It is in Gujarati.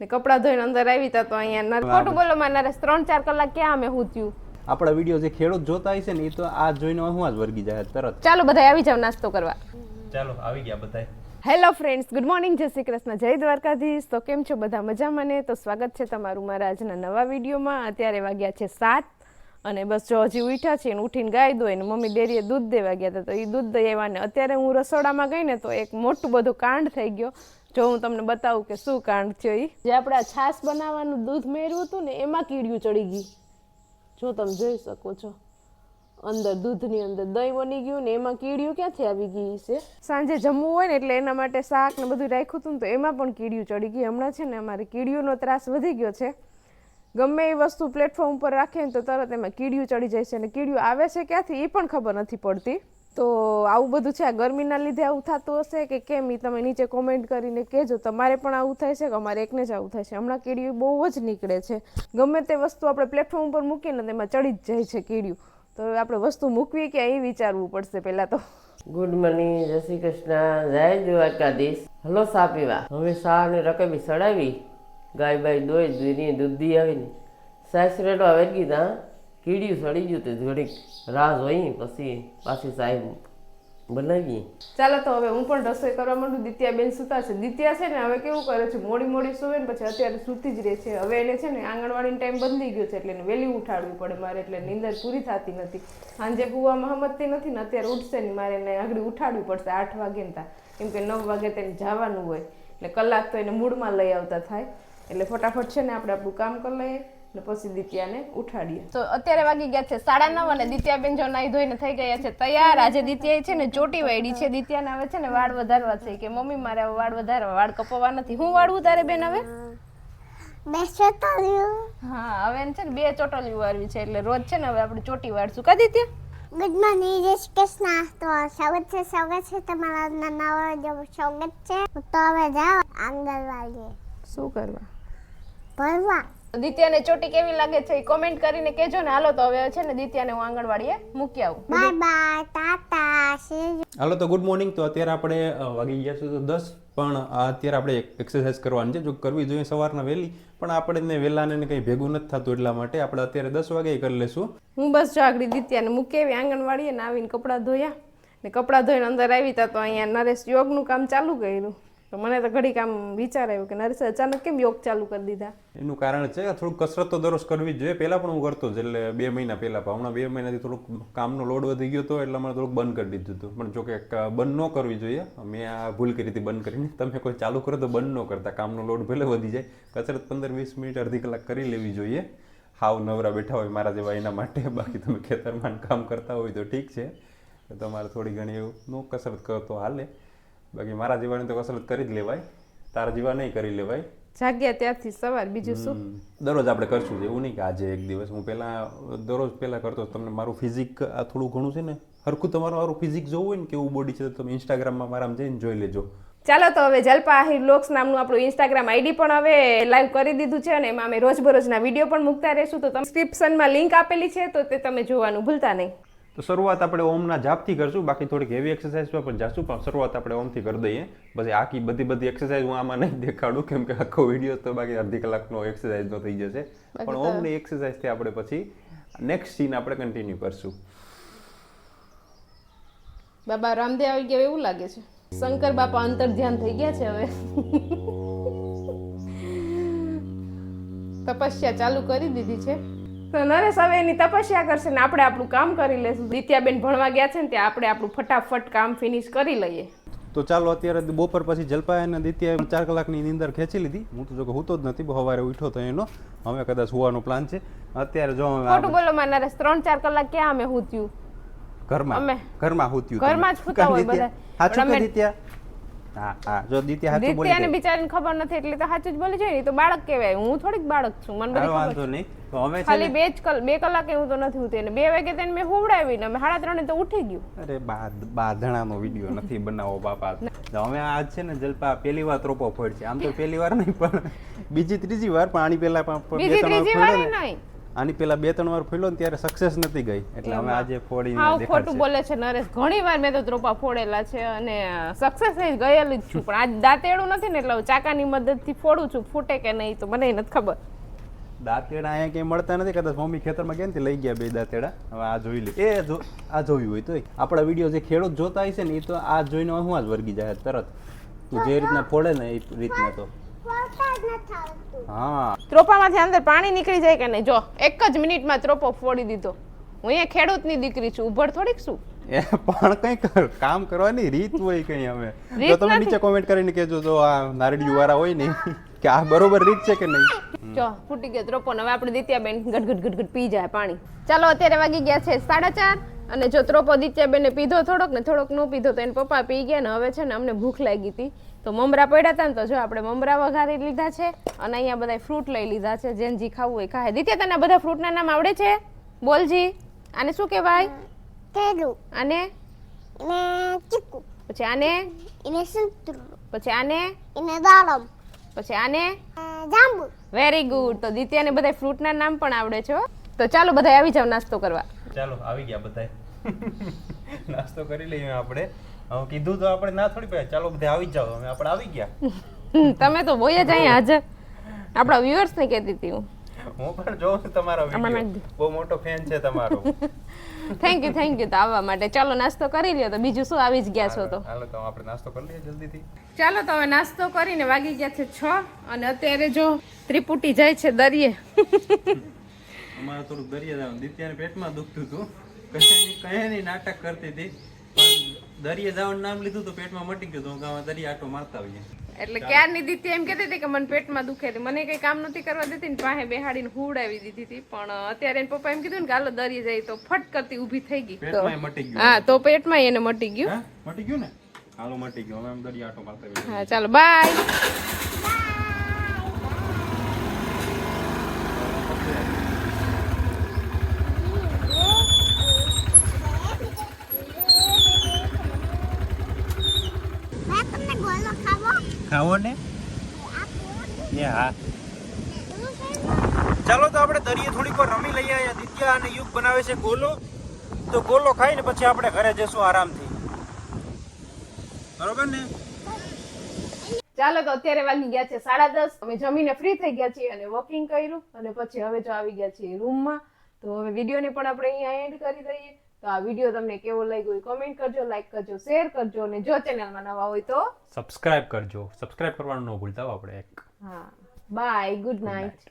ને કપડાં ધોઈને અંદર આવી તા તો અહીંયા નર- ખોટું બોલો માં નરેશ ત્રણ ચાર કલાક ક્યાં અમે હુત્યું આપણા વીડિયો જે ખેડૂત જોતા હશે ને એ તો આ જોઈને હું જ વર્ગી જાય તરત. ચાલો બધા આવી જાવ નાસ્તો કરવા. ચાલો આવી ગયા બધા હેલો ફ્રેન્ડ્સ ગુડ મોર્નિંગ જય શ્રી કૃષ્ણ જય દ્વારકાધીશ. તો કેમ છો બધા મજા મને તો સ્વાગત છે તમારું મારા આજના નવા વિડીયોમાં. અત્યારે વાગ્યા છે સાત અને બસ જો હજી ઉઠ્યા છે ને ઉઠીને ગાય દો એને મમ્મી ડેરીએ દૂધ દેવા ગયા હતા તો એ દૂધ દઈ આવ્યા ને અત્યારે હું રસોડામાં ગઈ ને તો એક મોટું બધું કાંડ થઈ ગયો. જો હું તમને બતાવું કે શું કાંડ થયો એ જે આપણે આ છાશ બનાવવાનું દૂધ મેળવ્યું હતું ને એમાં કીડિયું ચડી ગયું. જો તમે જોઈ શકો છો. અંદર દૂધની અંદર દહીં બની ગયું ને એમાં કીડિયું ક્યાંથી આવી ગઈ છે? સાંજે જમવું હોય ને એટલે એના માટે શાક ને બધું રાખ્યું હતું ને તો એમાં પણ કીડિયું ચડી ગયું. હમણાં છે ને અમારે કીડીઓનો ત્રાસ વધી ગયો છે. ગમે એ વસ્તુ પ્લેટફોર્મ ઉપર રાખીએ ને તો તરત એમાં કીડિયું ચડી જાય છે. અને કીડિયું આવે છે ક્યાંથી એ પણ ખબર નથી પડતી. તો આવું બધું છે? આ ગરમીના લીધે આવું થતું હશે કે કેમ? એ તમે નીચે કોમેન્ટ કરીને કહેજો. તમારે પણ આવું થાય છે કે અમારે એકને જ આવું થાય છે? હમણાં કીડીઓ બહુ જ નીકળે છે. ગમે તે વસ્તુ આપણે પ્લેટફોર્મ ઉપર મૂકીએ ને તેમાં ચડી જ જાય છે કીડીયું તો આપણે વસ્તુ મૂકવી કે એ વિચારવું પડશે પહેલાં તો? ગુડ મોર્નિંગ જય શ્રી કૃષ્ણ. જય દ્વારકાધીશ. હલો સા પીવા. હવે સા અને રકમી સડાવી. ગાય બાય દોઈ દૂધી દૂધી આવીને. સાસરેડો વેગી તા કીડિયું સડી ગયું તે થોડીક રાહ જોઈ પછી પાછી સાહેબ બનાવી ચાલો તો હવે હું પણ રસોઈ કરવા માંડું. દિત્યા બેન સુતા છે. દિત્યા છે ને હવે કેવું કરે છે? મોડી મોડી સુવે ને પછી અત્યારે સૂતી જ રહે છે. હવે એને છે ને આંગણવાડીનો ટાઈમ બદલી ગયો છે એટલે એને વહેલી ઉઠાડવી પડે મારે એટલે નીંદર પૂરી થતી નથી. સાંજે કૂવામાં હમતતી નથી ને અત્યારે ઉઠશે ને મારે એને આગળ ઉઠાડવી પડશે આઠ વાગે ને કેમ કે નવ વાગે તેને જવાનું હોય. એટલે કલાક તો એને મૂડમાં લઈ આવતા થાય. એટલે ફટાફટ છે ને આપણે આપણું કામ કરી લઈએ. ને પછી દિત્યાને ઉઠાડીએ. તો અત્યારે વાગી ગયા છે સાડા નવ અને દિત્યાબેન જો નાઈ ધોઈને થઈ ગયા છે તૈયાર. આજે દિત્યા છે ને ચોટી વાયડી છે. દિત્યાને હવે છે ને વાળ વધારવા છે કે મમ્મી મારે વાળ વધારવા વાળ કપાવવા નથી. હું વાળ ઉતારે બેન હવે? બેસોતોર્યું હા હવે છે ને બે ચોટલીઓ વાળવી છે એટલે રોજ છે ને હવે આપણે ચોટી વાળશું. કા દિત્યા? ગુડ મોર્નિંગ જય શ્રી કૃષ્ણ. તો સ્વાગત છે સ્વાગત છે તમારા નાના જો સ્વાગત છે. તો હવે જાઓ આંગણવાડીએ. શું કરવા? ભરવા. દિત્યાને ચોટી કેવી લાગે છે એ કોમેન્ટ કરીને કહેજો ને. હાલો તો હવે છે ને દિત્યાને હું આંગણવાડીએ મૂકી આવું. બાય બાય ટાટા હાલો તો ગુડ મોર્નિંગ તો અત્યારે આપણે વાગી ગયા છે તો દસ પણ અત્યારે આપણે એક્સરસાઇઝ કરવાની છે. જો કરવી જોઈએ સવારના વહેલી પણ આપણે વહેલાને ને કંઈ ભેગું નથી થતું એટલા માટે આપણે અત્યારે દસ વાગે કરી લેશું. હું બસ જો આગળ દિત્યાને મૂકી આવી આંગણવાડીએ ને આવીને કપડાં ધોયા. ને કપડાં ધોઈને અંદર આવી તા તો અહીંયા નરેશ યોગનું કામ ચાલુ કર્યું. તો મને તો ઘડીક આમ વિચાર આવ્યો કે નરેશ અચાનક કેમ યોગ ચાલુ કરી દીધા? એનું કારણ છે, થોડુંક કસરત તો દરરોજ કરવી જ જોઈએ. પહેલાં પણ હું કરતો જ, એટલે બે મહિના પહેલાં પણ. હમણાં બે મહિનાથી થોડુંક કામનો લોડ વધી ગયો હતો એટલે મને થોડુંક બંધ કરી દીધું હતું. પણ જોકે બંધ ન કરવી જોઈએ. મેં આ ભૂલ કરી હતી બંધ કરીને. તમે કોઈ ચાલુ કરો તો બંધ ન કરતા. કામનો લોડ ભલે વધી જાય. કસરત પંદર વીસ મિનિટ, અડધી કલાક કરી લેવી જોઈએ. હાવ નવરા બેઠા હોય મારા જેવા એના માટે. બાકી તમે ખેતરમાં કામ કરતા હોય તો ઠીક છે. તમારે થોડી ઘણી એવું નો કસરત કરો તો હાલે. બાકી મારા જીવાની તો કસરત કરી જ લેવાય તારા જીવા નહીં કરી લેવાય. જાગ્યા ત્યારથી સવાર બીજું શું? દરરોજ આપણે કરશું એવું નહીં કે આજે એક દિવસ. હું પહેલાં દરરોજ પહેલાં કરતો તમને મારું ફિઝિક આ થોડું ઘણું છે ને હરખું તમારું મારું ફિઝિક જોવું હોય ને કેવું બોડી છે તો તમે ઇન્સ્ટાગ્રામમાં મારામાં જઈને જોઈ લેજો. ચાલો તો હવે જલપા આહિર લોક્સ નામનું આપણું ઇન્સ્ટાગ્રામ આઈડી પણ હવે લાઈવ કરી દીધું છે અને એમાં અમે રોજબરોજના વીડિયો પણ મૂકતા રહેશું. તો તમે ડિસ્ક્રિપ્શનમાં લિંક આપેલી છે તો તે તમે જોવાનું ભૂલતા નહીં. તો શરૂઆત આપણે ઓમના જાપથી કરશું. બાકી થોડીક હેવી એક્સરસાઇઝમાં પણ જાશું પણ શરૂઆત આપણે ઓમથી કરી દઈએ. પછી આખી બધી બધી એક્સરસાઇઝ હું આમાં નહીં દેખાડું કેમ કે આખો વીડિયો તો બાકી અડધી કલાકનો એક્સરસાઇઝનો થઈ જશે. પણ ઓમની એક્સરસાઇઝથી આપણે પછી નેક્સ્ટ સીન આપણે કન્ટિન્યુ કરશું. બાબા રામદેવ આવી ગયા એવું લાગે છે. શંકર બાપા અંતર ધ્યાન થઈ ગયા છે હવે. તપસ્યા ચાલુ કરી દીધી છે. તો નરેશ હવે એની તપસ્યા કરશે ને આપણે આપણું કામ કરી લેશું. દિત્યાબેન ભણવા ગયા છે ને ત્યાં આપણે આપણું ફટાફટ કામ ફિનિશ કરી લઈએ. તો ચાલો અત્યારે બપોર પછી જલપાય અને દિત્યાએ ચાર કલાકની નીંદર ખેંચી લીધી. હું તો જો કે તો જ નથી સવારે ઉઠ્યો તો એનો. હવે કદાચ હોવાનો પ્લાન છે. અત્યારે જો ખોટું બોલો માં નરેશ ત્રણ ચાર કલાક ક્યાં અમે હુત્યું ઘરમાં. ઘરમાં હૂત્યું ઘરમાં જ સૂતા હોય બધા. સાચું કે દિત્યા. હા હા. જો દિત્યા સાચું બોલી દિત્યાને બિચારીને ખબર નથી એટલે તો સાચું જ બોલી જાય ને તો બાળક કહેવાય. હું થોડીક બાળક છું મને બધી ખબર વાંધો નહીં. તો હવે ખાલી બે જ કલ બે કલાકે હું તો નથી ઉઠી બે વાગે તેને મેં હોવડાવી ને અમે સાડા ત્રણે તો ઉઠી ગયું. અરે બા બાધણાનો વીડિયો નથી બનાવો બાપા. તો હવે આજ છે ને જલપા પહેલી વાર ત્રોપો ફોડ છે આમ તો પહેલી વાર નહીં પણ બીજી ત્રીજી વાર પાણી બીજી વાર. નહીં. આની પેલા બે ત્રણ વાર ફોડ્યો ને ત્યારે સક્સેસ નથી ગઈ. એટલે અમે આજે ફોડીને હાવ ખોટું બોલે છે નરેશ. ઘણી વાર મેં તો દ્રોપા ફોડેલા છે અને સક્સેસ થઈ ગયેલી જ છું. પણ આજ દાંતેડું નથી ને એટલે હું ચાકાની મદદથી ફોડું છું. ફૂટે કે નહીં તો મને નથી ખબર. દાંતેડા અહીંયા ક્યાંય મળતા નથી. કદાચ મમ્મી ખેતરમાં કેમ ને લઈ ગયા બે દાંતેડા. હવે આ જોઈ લે. એ જો આ જોયું હોય તોય. આપણા વીડિયો જે ખેડૂત જોતા હશે ને એ તો આ જોઈને હું જ વર્ગી જાય તરત. તું જે રીતના ફોડે ને એ રીતના તો. હા. ત્રોપામાંથી અંદર પાણી નીકળી જાય કે નહીં? જો એક જ મિનિટમાં ત્રોપો ફોડી દીધો. હું અહીંયા ખેડૂતની દીકરી છું. ઉભર થોડીક શું? એ પણ કંઈક કામ કરવાની રીત હોય કઈ અમે તો તમે નીચે કોમેન્ટ કરીને કહેજો જો આ નારડી વાળા હોય ને કે આ બરોબર રીત છે કે નહીં? જો ફૂટી ગયો ત્રોપો હવે આપણે દિત્યાબેન ગટગટ ગટગટ પી જાય પાણી. ચાલો અત્યારે વાગી ગયા છે સાડા ચાર. અને જો ત્રોપો દિત્યાબેને પીધો થોડોક ને થોડોક ન પીધો તો એને પપ્પા પી ગયા ને હવે છે ને અમને ભૂખ લાગી હતી. તો મમરા પડ્યા હતા ને તો જો આપણે મમરા વઘારી લીધા છે અને અહીંયા બધા ફ્રૂટ લઈ લીધા છે. જેને જી ખાવું હોય ખાય. દિત્યા તને બધા ફ્રૂટના નામ આવડે છે? બોલજી આને શું કહેવાય? કેળું આને? ચીકુ. પછી આને? એને સંતરું. પછી આને? એને દાડમ. પછી આને? જાંબુ. વેરી ગુડ તો દિત્યાને બધા ફ્રૂટના નામ પણ આવડે છે તો ચાલો બધા આવી જાવ નાસ્તો કરવા. ચાલો આવી ગયા બધા નાસ્તો કરી લઈએ આપણે. હવે કીધું તો આપણે ના થોડી પડે. ચાલો બધા આવી જાઓ. અમે આપણે આવી ગયા. તમે તો બોય જ અહીંયા હાજર. આપણા વ્યુઅર્સ ને કહેતી હતી હું. હું પણ જોઉં છું તમારો વીડિયો બહુ મોટો ફેન છે તમારો. થેન્ક યુ થેન્ક યુ તો આવવા માટે. ચાલો નાસ્તો કરી લ્યો તો બીજું શું આવી જ ગયા છો તો? હાલો તો આપણે નાસ્તો કરી લઈએ જલ્દીથી. ચાલો તો હવે નાસ્તો કરીને વાગી ગયા છે છ. અને અત્યારે જો ત્રિપુટી જાય છે દરિયે. અમારે થોડુંક દરિયા જવાનું દિત્યાને પેટમાં દુખતું હતું. કયાની કયાની નાટક કરતી હતી. પણ દરિયા જવાનું નામ લીધું તો પેટમાં મટી ગયું તો ગામ દરિયા આટો મારતા આવીએ એટલે ક્યારની દીધી એમ કહેતી હતી કે મને પેટમાં દુખે હતી મને કઈ કામ નથી કરવા દેતી ને પાસે બેહાડીને હુડાવી દીધી હતી. પણ અત્યારે એને પપ્પા એમ કીધું ને કે હાલો દરિયે જાય તો ફટ કરતી ઊભી થઈ ગઈ. તો મટી ગયું. હા તો પેટમાં એને મટી ગયું. મટી ગયું ને? હાલો મટી ગયું. હવે આમ દરિયા આટો મારતા હા ચાલો બાય. ખાવો ને હા. ચાલો તો આપણે દરિયે થોડીક વાર રમી લઈએ. દિત્યા અને યુગ બનાવે છે ગોલો. તો ગોલો ખાઈને પછી આપણે ઘરે જઈશું આરામથી. બરોબર ને? ચાલો તો અત્યારે વાગી ગયા છે સાડા દસ. અમે જમીને ફ્રી થઈ ગયા છીએ અને વોકિંગ કર્યું. અને પછી હવે જો આવી ગયા છીએ રૂમમાં તો હવે વિડીયોને પણ આપણે અહીંયા એન્ડ કરી દઈએ. તો આ વીડિયો તમને કેવો લાગ્યો એ કોમેન્ટ કરજો લાઈક કરજો શેર કરજો અને જો ચેનલમાં નવા હોય તો સબસ્ક્રાઇબ કરજો. સબસ્ક્રાઇબ કરવાનું ન ભૂલતા આપણે એક. હા. Bye good night